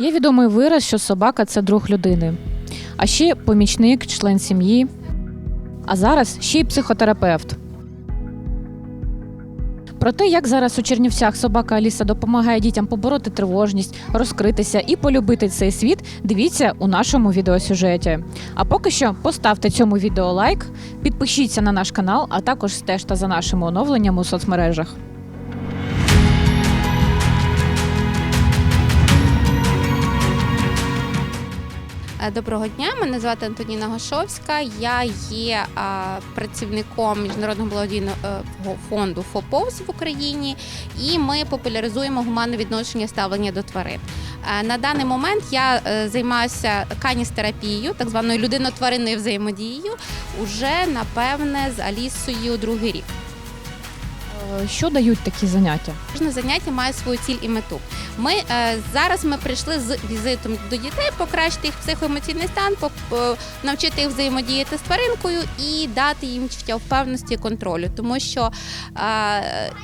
Є відомий вираз, що собака це друг людини, а ще помічник, член сім'ї, а зараз ще й психотерапевт. Про те, як зараз у Чернівцях собака Аліса допомагає дітям побороти тривожність, розкритися і полюбити цей світ, дивіться у нашому відеосюжеті. А поки що поставте цьому відео лайк, підпишіться на наш канал, а також стежте за нашими оновленнями у соцмережах. Доброго дня, мене звати Антоніна Гошовська. Я є працівником міжнародного благодійного е, фонду ФОПОВС в Україні, і ми популяризуємо гуманне відношення ставлення до тварин. Е, На даний момент я е, займаюся каністерапією, так званою людино-тваринною взаємодією, уже напевне з Алісою другий рік. Що дають такі заняття? Кожне заняття має свою ціль і мету. Ми е, зараз ми прийшли з візитом до дітей, покращити їх психоемоційний стан, е, навчити їх взаємодіяти з тваринкою і дати їм відчуття впевненості і контролю, тому що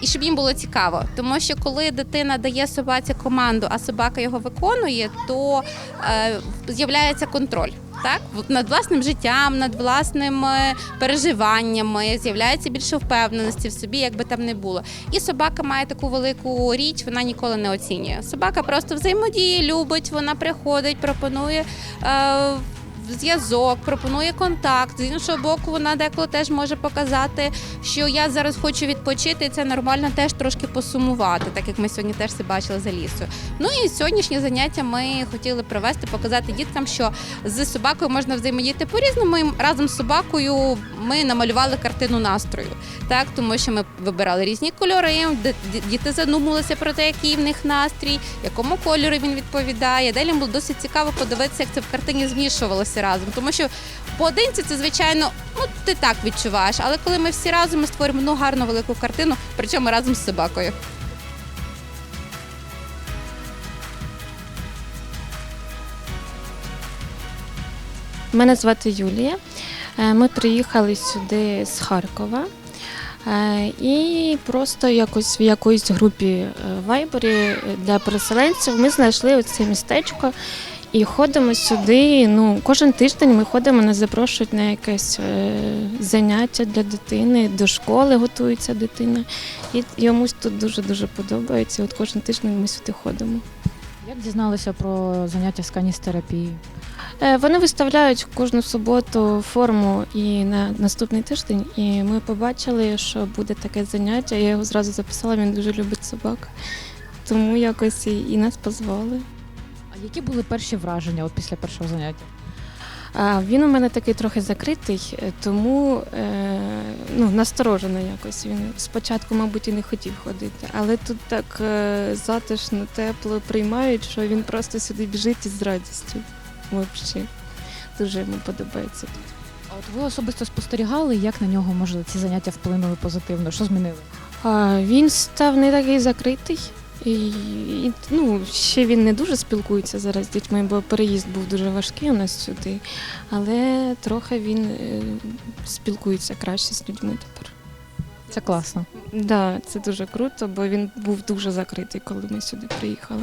і щоб їм було цікаво. Тому що коли дитина дає собаці команду, а собака його виконує, то е, з'являється контроль. Так, над власним життям, над власними переживаннями з'являється більше впевненості в собі, як би там не було. І собака має таку велику річ, вона ніколи не оцінює. Собака просто взаємодіє, любить, вона приходить, пропонує. Е- Зв'язок пропонує контакт. З іншого боку, вона деколи теж може показати, що я зараз хочу відпочити, і це нормально теж трошки посумувати, так як ми сьогодні теж це бачили за лісою. Ну і сьогоднішнє заняття ми хотіли провести, показати діткам, що з собакою можна взаємодіяти по-різному. І разом з собакою ми намалювали картину настрою, так тому що ми вибирали різні кольори. Діти задумалися про те, який в них настрій, якому кольору він відповідає. Далі було досить цікаво подивитися, як це в картині змішувалося разом, тому що поодинці це звичайно, ну ти так відчуваєш. Але коли ми всі разом ми створюємо ну, гарну велику картину, причому разом з собакою. Мене звати Юлія. Е, Ми приїхали сюди з Харкова. Е, І просто якось в якоїсь групі е, вайбері для переселенців ми знайшли оце містечко і ходимо сюди. Ну, кожен тиждень ми ходимо, нас запрошують на якесь е, заняття для дитини, до школи готується дитина. І йомусь тут дуже-дуже подобається. От кожен тиждень ми сюди ходимо. Як дізналися про заняття з каністерапії? Е, Вони виставляють кожну суботу форму і на наступний тиждень. І ми побачили, що буде таке заняття. Я його зразу записала. Він дуже любить собак. Тому якось і нас позвали. А які були перші враження от після першого заняття? А він у мене такий трохи закритий, е, тому е, ну, насторожено якось. Він спочатку, мабуть, і не хотів ходити. Але тут так е, затишно, тепло приймають, що він просто сюди біжить із радістю. Взагалі. Дуже йому подобається тут. А от ви особисто спостерігали, як на нього може ці заняття вплинули позитивно? Що змінили? А, він став не такий закритий. І, і, ну, ще він не дуже спілкується зараз з дітьми, бо переїзд був дуже важкий у нас сюди. Але трохи він е, спілкується краще з людьми тепер. Це класно. Да, це дуже круто, бо він був дуже закритий, коли ми сюди приїхали.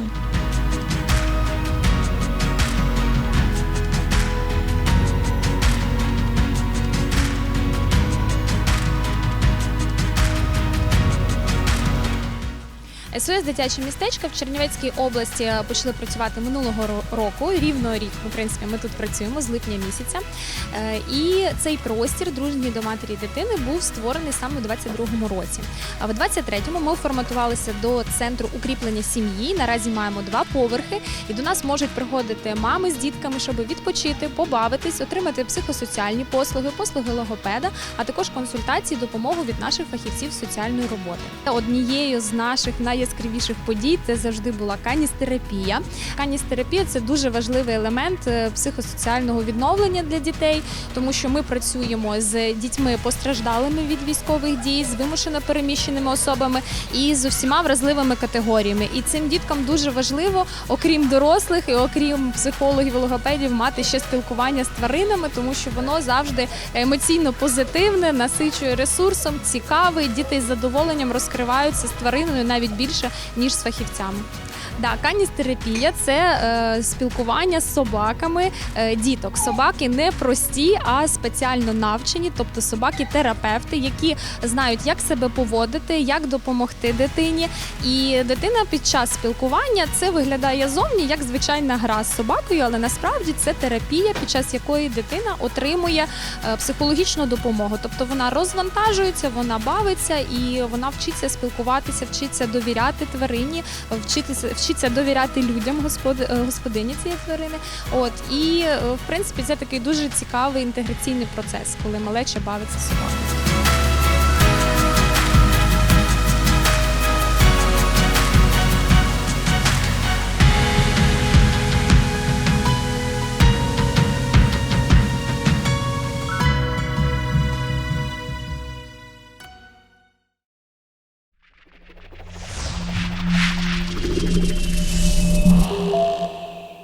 СОС дитяче містечко в Чернівецькій області почали працювати минулого року. Рівно рік, в принципі, ми тут працюємо з липня місяця. Е, І цей простір, дружній до матері дитини, був створений саме у 22-му році. А в 23-му ми форматувалися до центру укріплення сім'ї. Наразі маємо два поверхи, і до нас можуть приходити мами з дітками, щоб відпочити, побавитись, отримати психосоціальні послуги, послуги логопеда, а також консультації, допомогу від наших фахівців соціальної роботи. Однією з наших найяскравіших подій це завжди була каністерапія. Каністерапія це дуже важливий елемент е, психосоціального відновлення для дітей, тому що ми працюємо з дітьми постраждалими від військових дій, з вимушено переміщеними особами і з усіма вразливими категоріями. І цим діткам дуже важливо, окрім дорослих і окрім психологів, логопедів, мати ще спілкування з тваринами, тому що воно завжди емоційно позитивне, насичує ресурсом, цікаве. Діти з задоволенням розкриваються з твариною навіть більше ніж з фахівцями. Да, каністерапія це е, спілкування з собаками е, діток. Собаки не прості, а спеціально навчені, тобто собаки-терапевти, які знають, як себе поводити, як допомогти дитині. І дитина під час спілкування це виглядає зовні як звичайна гра з собакою, але насправді це терапія, під час якої дитина отримує е, психологічну допомогу. Тобто вона розвантажується, вона бавиться і вона вчиться спілкуватися, вчиться довіряти тварині, вчитися вчиться довіряти людям, господ, е, господині цієї тварини. От і е, в принципі це такий дуже цікавий інтеграційний процес, коли малеча бавиться з собакою.